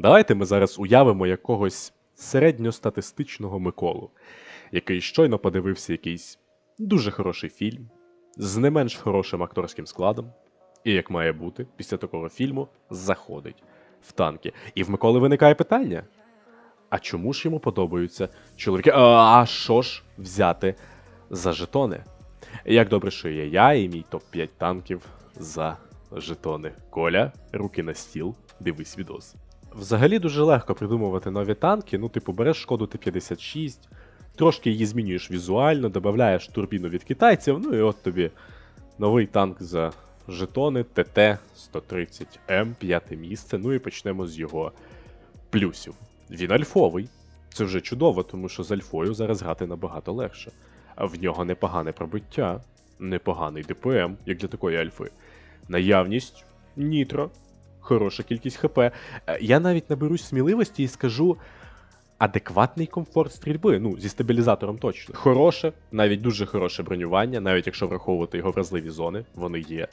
Давайте ми зараз уявимо якогось середньостатистичного Миколу, який щойно подивився якийсь дуже хороший фільм з не менш хорошим акторським складом, і, як має бути, після такого фільму заходить в танки. І в Миколи виникає питання: а чому ж йому подобаються чоловіки? А, що ж взяти за жетони? Як добре, що є я і мій топ-5 танків за жетони. Коля, руки на стіл, дивись відос. Взагалі дуже легко придумувати нові танки. Ну, типу, береш шкоду Т-56, трошки її змінюєш візуально, додаєш турбіну від китайців, ну і от тобі новий танк за жетони ТТ-130М, п'яте місце. Ну і почнемо з його плюсів. Він альфовий. Це вже чудово, тому що з альфою зараз грати набагато легше. В нього непогане пробиття, непоганий ДПМ, як для такої альфи. Наявність нітро, хороша кількість ХП. Е, Я навіть наберусь сміливості і скажу адекватний комфорт стрільби. Ну, зі стабілізатором точно. Хороше, навіть дуже хороше бронювання, навіть якщо враховувати його вразливі зони, вони є.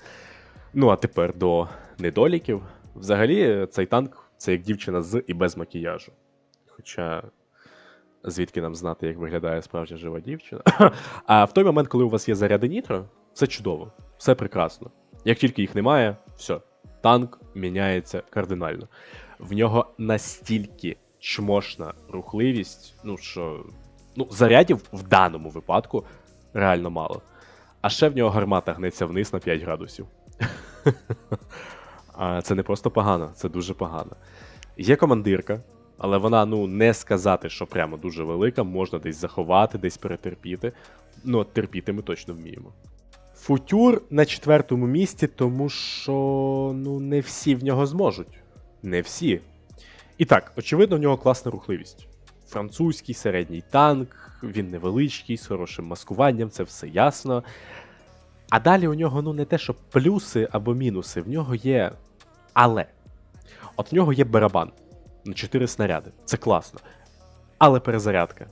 Ну а тепер до недоліків. Взагалі, цей танк це як дівчина з і без макіяжу. Хоча. Звідки нам знати, як виглядає справжня жива дівчина? а в той момент, коли у вас є заряди нітро, все чудово, все прекрасно. Як тільки їх немає, все, танк міняється кардинально. В нього настільки чмошна рухливість, ну що ну, зарядів в даному випадку реально мало. А ще в нього гармата гнеться вниз на 5 градусів. Це не просто погано, це дуже погано. Є командирка, але вона, ну, не сказати, що прямо дуже велика, можна десь заховати, десь перетерпіти. Ну, терпіти ми точно вміємо. Футюр на четвертому місці, тому що ну, не всі в нього зможуть. Не всі. І так, очевидно, в нього класна рухливість. Французький середній танк, він невеличкий, з хорошим маскуванням, це все ясно. А далі у нього ну не те, що плюси або мінуси, в нього є. Але. От в нього є барабан на 4 снаряди. Це класно. Але перезарядка.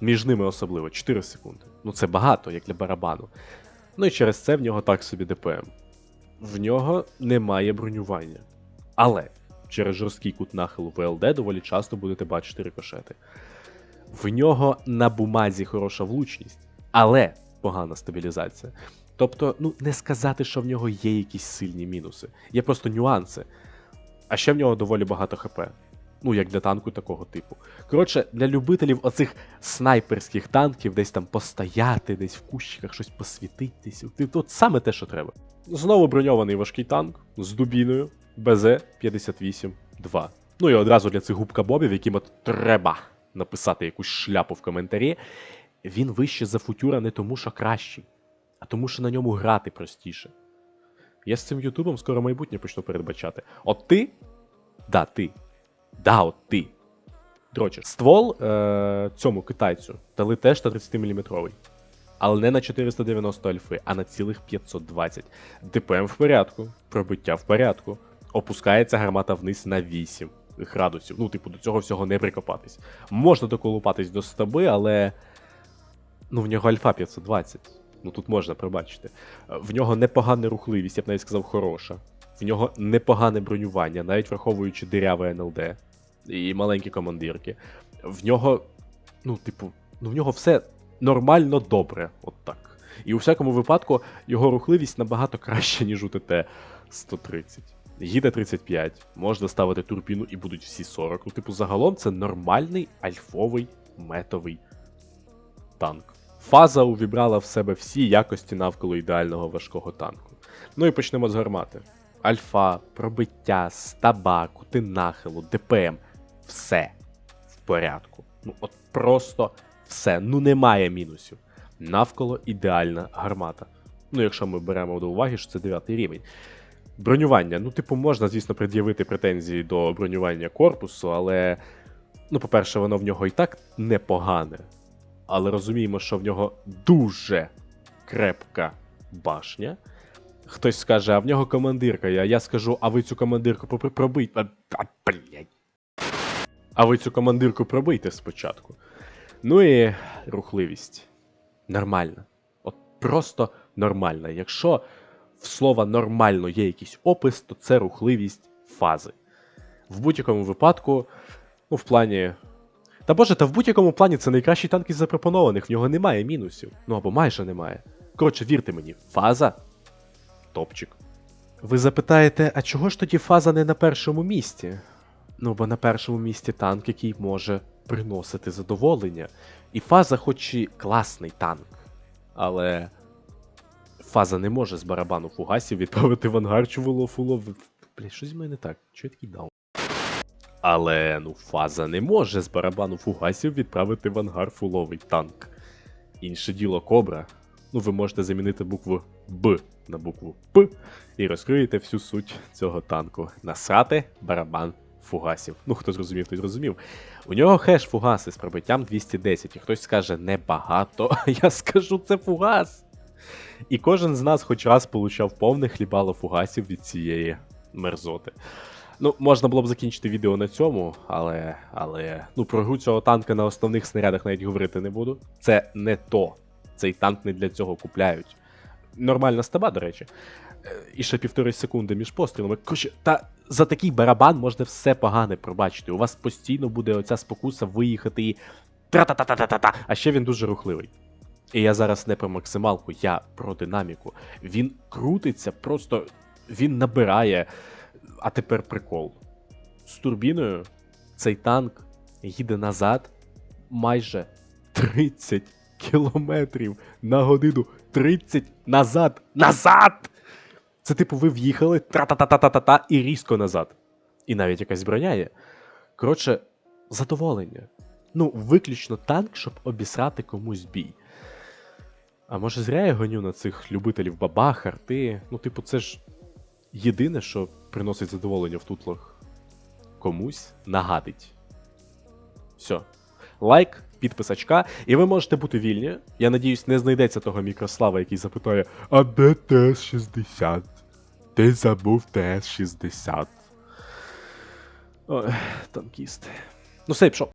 Між ними особливо 4 секунди. Ну це багато, як для барабану. Ну і через це в нього так собі ДПМ. В нього немає бронювання. Але через жорсткий кут нахилу ВЛД доволі часто будете бачити рикошети. В нього на бумазі хороша влучність, але погана стабілізація. Тобто, ну не сказати, що в нього є якісь сильні мінуси. Є просто нюанси. А ще в нього доволі багато ХП. Ну, як для танку такого типу. Коротше, для любителів оцих снайперських танків десь там постояти, десь в кущиках щось посвітитись. От саме те, що треба. Знову броньований важкий танк з дубіною БЗ-58-2. Ну і одразу для цих губка бобів, яким от треба написати якусь шляпу в коментарі. Він вище за футюра не тому, що кращий, а тому, що на ньому грати простіше. Я з цим Ютубом скоро майбутнє почну передбачати. От ти. Да, ти. Да, от ти. Дрочер. Ствол е- цьому китайцю дали теж 130 мм. Але не на 490 альфи, а на цілих 520. ДПМ в порядку, пробиття в порядку. Опускається гармата вниз на 8 градусів. Ну, типу, до цього всього не прикопатись. Можна доколупатись до стаби, але. Ну, в нього альфа 520. Ну тут можна пробачити. В нього непогана рухливість, я б навіть сказав, хороша. В нього непогане бронювання, навіть враховуючи диряве НЛД і маленькі командирки. В нього, ну, типу, ну в нього все нормально добре, от так. І у всякому випадку його рухливість набагато краще, ніж у ТТ-130. Їде 35, можна ставити турбіну і будуть всі 40. Ну, типу, загалом це нормальний альфовий метовий танк. Фаза увібрала в себе всі якості навколо ідеального важкого танку. Ну і почнемо з гармати. Альфа, пробиття, стаба, кути ДПМ. Все в порядку. Ну, от просто все. Ну немає мінусів. Навколо ідеальна гармата. Ну, якщо ми беремо до уваги, що це 9 рівень. Бронювання. Ну, типу, можна, звісно, пред'явити претензії до бронювання корпусу, але, ну, по-перше, воно в нього і так непогане. Але розуміємо, що в нього дуже крепка башня. Хтось скаже, а в нього командирка. Я, я скажу, а ви цю командирку пробийте. А, а. А ви цю командирку пробийте спочатку. Ну і рухливість. Нормальна. От просто нормальна. Якщо в слова нормально є якийсь опис, то це рухливість фази. В будь-якому випадку, ну, в плані. Та боже, та в будь-якому плані це найкращий танк із запропонованих, в нього немає мінусів. Ну або майже немає. Коротше, вірте мені, фаза топчик. Ви запитаєте, а чого ж тоді фаза не на першому місці? Ну, бо на першому місці танк, який може приносити задоволення. І фаза, хоч і класний танк, але фаза не може з барабану фугасів відправити в ангар фулов. Блін, щось в мене не так. Чого я такий дав? Але ну фаза не може з барабану фугасів відправити в ангар фуловий танк. Інше діло кобра. Ну, ви можете замінити букву Б на букву П і розкриєте всю суть цього танку. Насрати барабан фугасів. Ну, хто зрозумів, той зрозумів. У нього хеш фугаси з пробиттям 210, і хтось скаже небагато, я скажу, це фугас. І кожен з нас хоч раз получав повне хлібало фугасів від цієї мерзоти. Ну, можна було б закінчити відео на цьому, але. але. Ну, про гру цього танка на основних снарядах навіть говорити не буду. Це не то. Цей танк не для цього купляють. Нормальна стаба, до речі. Е, І ще півтори секунди між пострілами. Коротше, та за такий барабан можна все погане пробачити. У вас постійно буде оця спокуса виїхати і. Тра-та-та-та-та-та. А ще він дуже рухливий. І я зараз не про максималку, я про динаміку. Він крутиться, просто він набирає. А тепер прикол. З турбіною цей танк їде назад майже 30 кілометрів на годину. 30 назад! Назад! Це типу ви в'їхали тра-та-та-та-та-та і різко назад. І навіть якась броня є. Коротше, задоволення. Ну, виключно танк, щоб обісрати комусь бій. А може зря я гоню на цих любителів бабах, арти. Ну, типу, це ж єдине, що приносить задоволення в тутлах. Комусь нагадить. Все. Лайк, підписачка, і ви можете бути вільні. Я надіюсь, не знайдеться того мікрослава, який запитає: А де ТС-60? Ти забув ТС-60. Ой, танкіст. Ну, все, пішов.